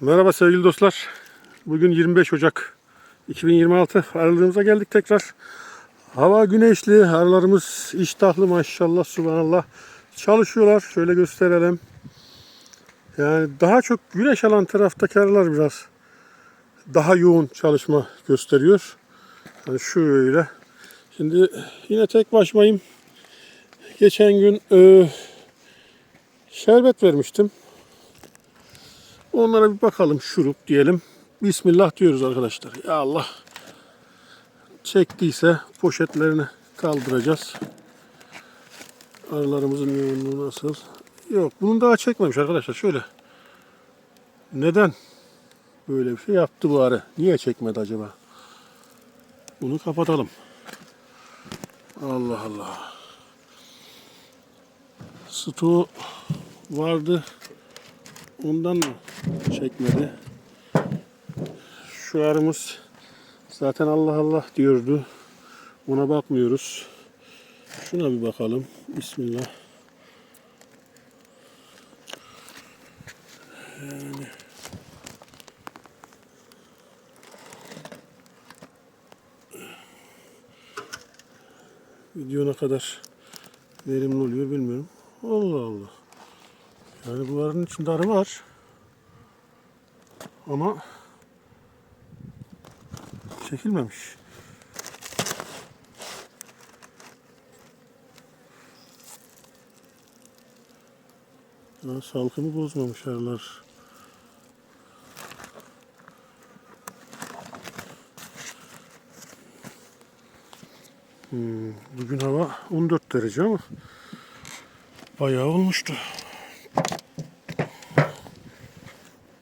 Merhaba sevgili dostlar. Bugün 25 Ocak 2026 aralığımıza geldik tekrar. Hava güneşli, arılarımız iştahlı maşallah subhanallah. Çalışıyorlar. Şöyle gösterelim. Yani daha çok güneş alan taraftaki arılar biraz daha yoğun çalışma gösteriyor. Yani şöyle. Şimdi yine tek başımayım. Geçen gün e, şerbet vermiştim. Onlara bir bakalım şurup diyelim. Bismillah diyoruz arkadaşlar. Ya Allah. Çektiyse poşetlerini kaldıracağız. Arılarımızın yoğunluğu nasıl? Yok bunun daha çekmemiş arkadaşlar. Şöyle. Neden böyle bir şey yaptı bu arı? Niye çekmedi acaba? Bunu kapatalım. Allah Allah. Stoğu vardı. Ondan mı çekmedi? Şu arımız zaten Allah Allah diyordu. Ona bakmıyoruz. Şuna bir bakalım. Bismillah. Yani video ne kadar verimli oluyor bilmiyorum. Allah Allah. Yani bu arının içinde arı var. Ama çekilmemiş. Ya, salkımı bozmamış arılar. Hmm, bugün hava 14 derece ama bayağı olmuştu.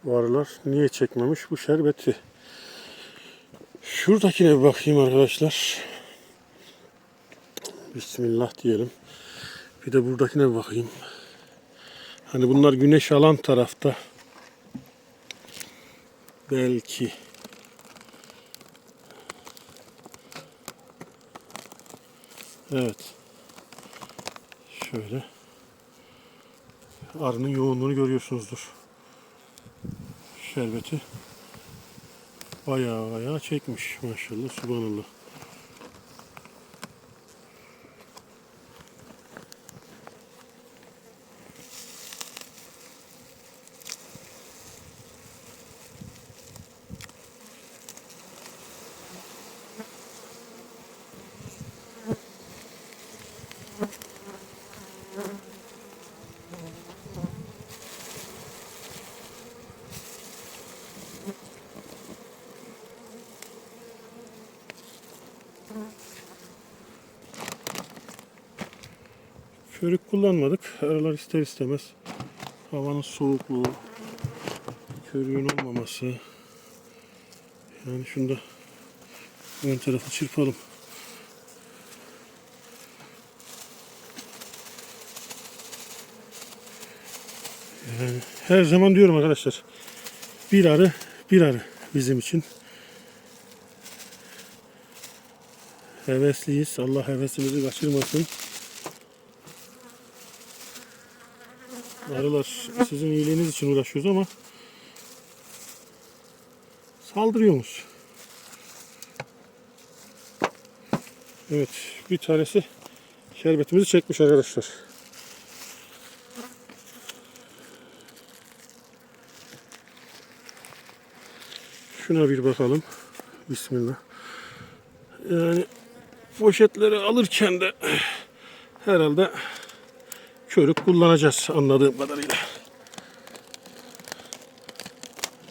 Bu arılar niye çekmemiş bu şerbeti? Şuradakine bir bakayım arkadaşlar. Bismillah diyelim. Bir de buradakine bir bakayım. Hani bunlar güneş alan tarafta. Belki. Evet. Şöyle. Arının yoğunluğunu görüyorsunuzdur şerbeti bayağı bayağı çekmiş maşallah subhanallah. Körük kullanmadık. Aralar ister istemez havanın soğukluğu, körüğün olmaması. Yani şunda ön tarafı çırpalım. Yani her zaman diyorum arkadaşlar. Bir arı, bir arı bizim için. Hevesliyiz. Allah hevesimizi kaçırmasın. Arılar sizin iyiliğiniz için uğraşıyoruz ama saldırıyormuş. Evet bir tanesi şerbetimizi çekmiş arkadaşlar. Şuna bir bakalım. Bismillah. Yani poşetleri alırken de herhalde körük kullanacağız anladığım kadarıyla.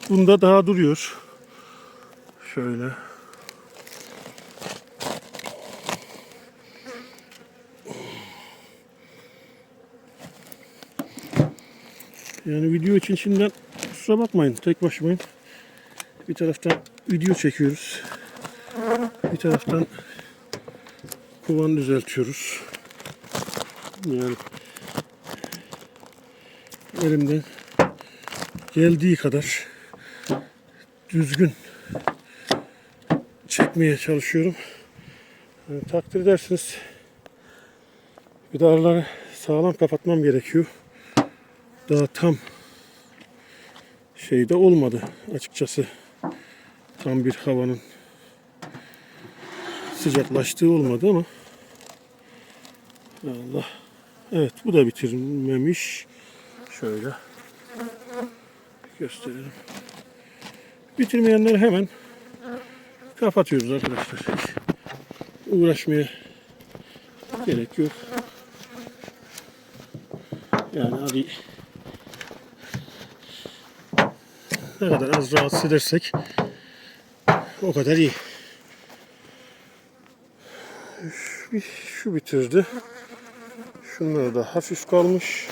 Bunda daha duruyor. Şöyle. Yani video için şimdiden kusura bakmayın. Tek başımayım. Bir taraftan video çekiyoruz. Bir taraftan kovan düzeltiyoruz. Yani elimden geldiği kadar düzgün çekmeye çalışıyorum. Yani takdir edersiniz. Araları sağlam kapatmam gerekiyor. Daha tam şeyde olmadı açıkçası. Tam bir havanın sıcaklaştığı olmadı ama Allah. Evet bu da bitirmemiş. Şöyle gösterelim. Bitirmeyenleri hemen kapatıyoruz arkadaşlar. Hiç uğraşmaya gerek yok. Yani hadi ne kadar az rahatsız edersek o kadar iyi. Şu, şu bitirdi. Şunlar da hafif kalmış.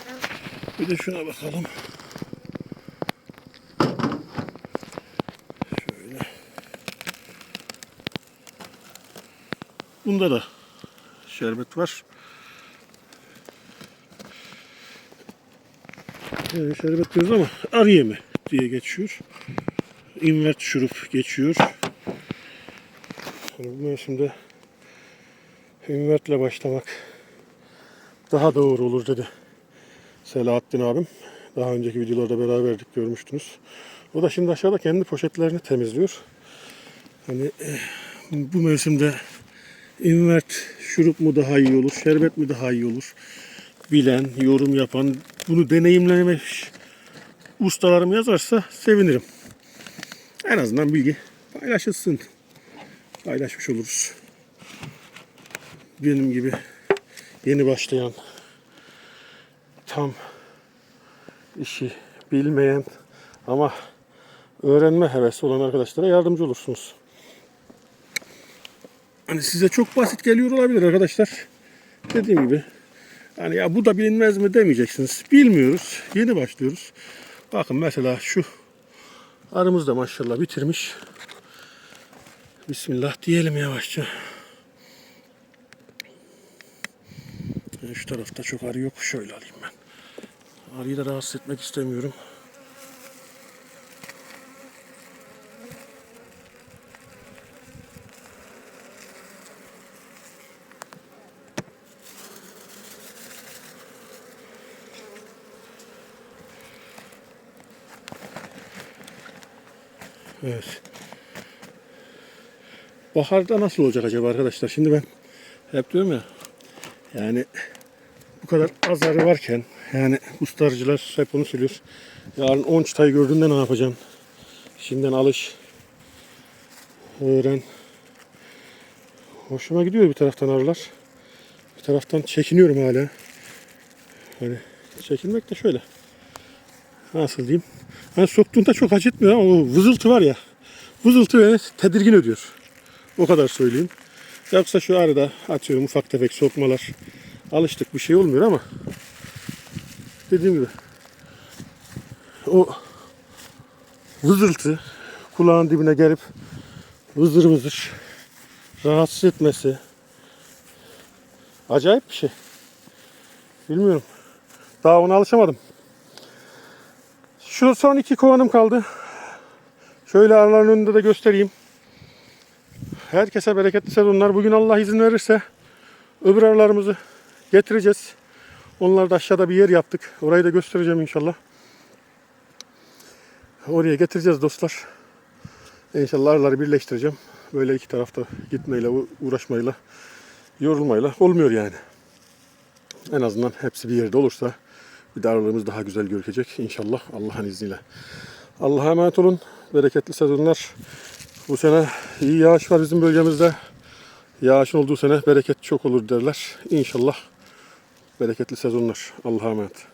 Bir de şuna bakalım. Şöyle. Bunda da şerbet var. Ee, şerbet diyoruz ama arı yemi diye geçiyor. İnvert şurup geçiyor. Yani bu mevsimde invertle başlamak daha doğru olur dedi Selahattin abim. Daha önceki videolarda beraberdik görmüştünüz. O da şimdi aşağıda kendi poşetlerini temizliyor. Hani eh, bu mevsimde invert şurup mu daha iyi olur, şerbet mi daha iyi olur? Bilen, yorum yapan, bunu deneyimlemiş ustalarım yazarsa sevinirim. En azından bilgi paylaşılsın. Paylaşmış oluruz. Benim gibi yeni başlayan tam işi bilmeyen ama öğrenme hevesi olan arkadaşlara yardımcı olursunuz. Hani size çok basit geliyor olabilir arkadaşlar. Dediğim gibi hani ya bu da bilinmez mi demeyeceksiniz. Bilmiyoruz. Yeni başlıyoruz. Bakın mesela şu arımız da maşallah bitirmiş. Bismillah diyelim yavaşça. Yani Şu tarafta çok arı yok. Şöyle alayım ben. Arıyı da rahatsız etmek istemiyorum. Evet. Baharda nasıl olacak acaba arkadaşlar? Şimdi ben hep diyorum ya yani bu kadar az arı varken yani ustarcılar hep onu söylüyor. Yarın 10 çıtayı gördüğünde ne yapacaksın? Şimdiden alış. Öğren. Hoşuma gidiyor bir taraftan arılar. Bir taraftan çekiniyorum hala. Hani çekinmek de şöyle. Nasıl diyeyim? Hani soktuğunda çok acıtmıyor ama o vızıltı var ya. Vızıltı beni tedirgin ediyor. O kadar söyleyeyim. Yoksa şu arada atıyorum ufak tefek sokmalar. Alıştık bir şey olmuyor ama dediğim gibi o vızıltı kulağın dibine gelip vızır vızır rahatsız etmesi acayip bir şey. Bilmiyorum. Daha ona alışamadım. Şu son iki kovanım kaldı. Şöyle araların önünde de göstereyim. Herkese bereketli sezonlar. Bugün Allah izin verirse öbür arılarımızı getireceğiz. Onlar da aşağıda bir yer yaptık. Orayı da göstereceğim inşallah. Oraya getireceğiz dostlar. İnşallah arıları birleştireceğim. Böyle iki tarafta gitmeyle, uğraşmayla, yorulmayla olmuyor yani. En azından hepsi bir yerde olursa bir de daha güzel gözükecek inşallah Allah'ın izniyle. Allah'a emanet olun. Bereketli sezonlar. Bu sene iyi yağış var bizim bölgemizde. Yağışın olduğu sene bereket çok olur derler. İnşallah bereketli sezonlar. Allah'a emanet.